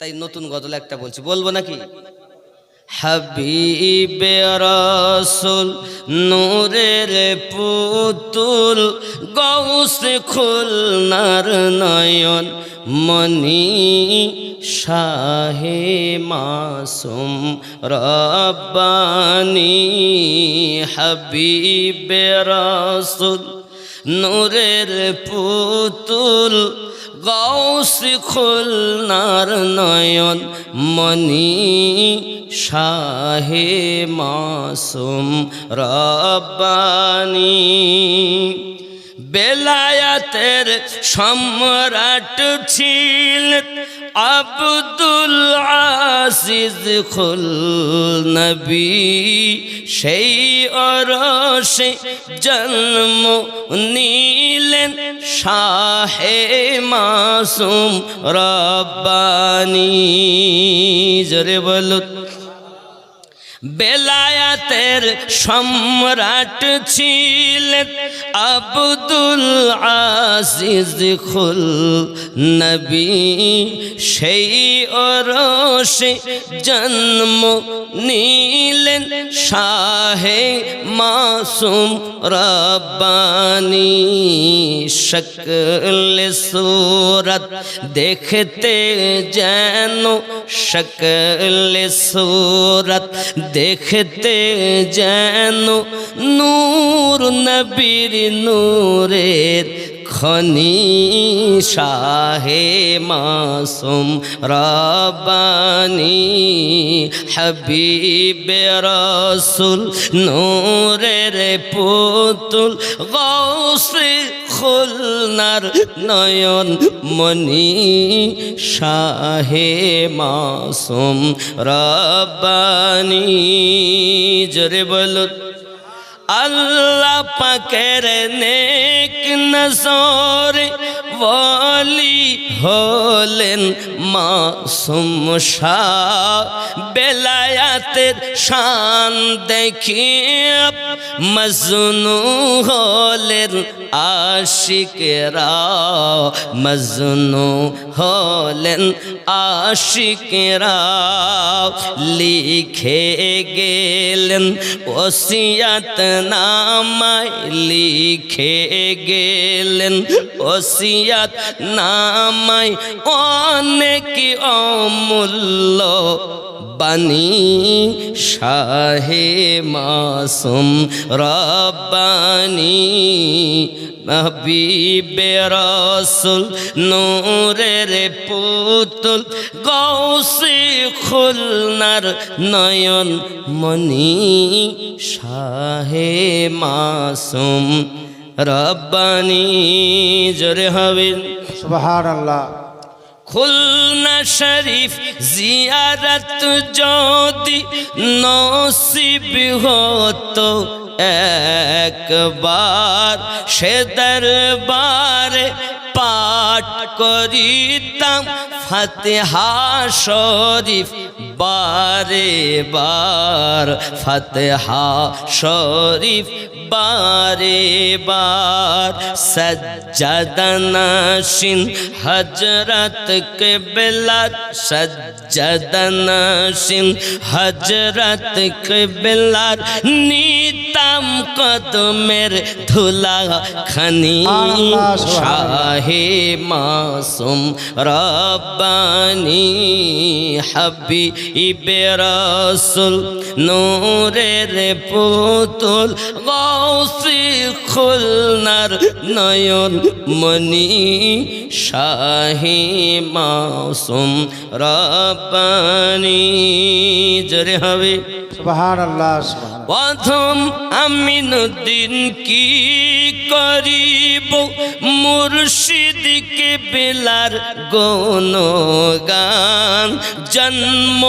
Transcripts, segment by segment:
তাই নতুন গজল একটা বলছি, বলব নাকি? হাবিবে রসুল নূরের পুতুল গৌস খুলনার নয়ন মনি শাহে মাসুম রব্বানি। হাবিবে রসুল নূরের পুতুল গৌস খুলনার নয়ন মনি শাহে মাসুম রব্বানি। বেলায়াতের সম্রাট ছিল আব্দুল আসিজ খুল নবী। সেই অরসে জন্ম নিলেন শাহে মাসুম রব্বানি। জোরে বলো বেলায়াতের সম্রাট ছিলেন আব্দুল আজিজ খুল নবী, সেই অরসে জন্ম নিলেন শাহে মাসুম রব্বানি। শকল সুরত দেখতে যেন, শকল সুরত দেখতে যেন নূর নবীর নূরের খনি শাহে মাসুম রব্বানি, হাবিবে রসুল নূরের পুতুল গৌসে খুলনার নয়ন মনি শাহে মাসুম রব্বানি। জোরে বলুন। আল্লাহ পাকের নেক নজর বলি হলেন মাসুম শাহ বেলায়াতের শান দেখিয়ে মজনু হলেন আশিকেরা মজনু হলেন আশিকেরা লিখে গেলেন ওসিয়াত নামায় লিখে গেলেন ওসিয়াত নামায় অনেক অমূল্য বানি শাহে মাসুম রব্বানি, হাবিবে রসুল নূরের পুতুল গৌসে খুলনার নয়ন মনি শাহে মাসুম রব্বানি জোরে হবে। সুবহান আল্লাহ খুলনা শরীফ জিয়ারত যদি নসিব হতো একবার সে দরবারে পাঠ করিতাম ফতেহা শরীফ বারে বার। ফতেহা শরীফ বারে বার সজ্জদনশিন হজরত কেবলার সজ্জদনশিন হজরত কেবলার নিতাম কদমের ধুলা খনি আল্লাহ সুবহানাল্লাহ। শাহে মাসুম রব্বানি হাবিবে রসুল নূরের পুতুল গৌসি খুলনার নয়ন মনি শাহি মাসুম রব্বানি। জোরে হবে। সুবহান আল্লাহ সুবহান প্রথম আমিনুদ্দিন কি করিব? মুর্শিদকে বেলার গান জন্ম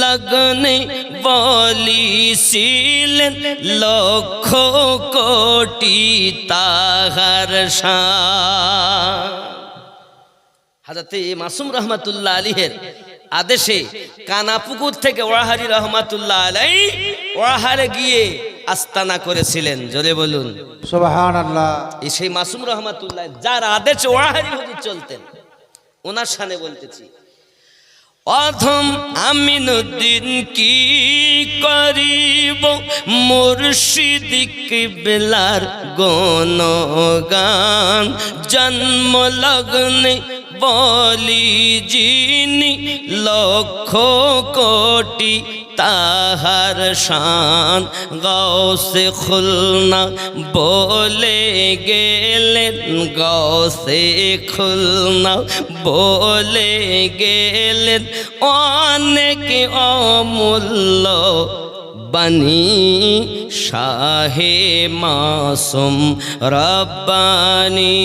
লগ্নে বলিছিলেন লক্ষ কোটি তাহার শান হাজরতে মাসুম রহমাতুল্লাহ আলীহের আদেশে কানাপুকুর থেকে ওয়াহারি রহমাতুল্লাহ আলাই ওয়াহারে গিয়ে আস্তানা করেছিলেন জোরে বলুন। এই সেই মাসুম রহমাতুল্লাহ যার আদেশে ওয়াহারি হুজুর চলতেন ওনার সানে বলতেছি। অধম আমিনুদ্দিন কি করিব? মুর্শিদিক বেলার গণগান জন্ম লগ্নে বলি যিনি লক্ষ কোটি তাহার শান গৌসে খুলনা বলে গেলেন গৌসে খুলনা বলে গেলেন। অনেক অমূল্য বানি শাহে মাসুম রব্বানি।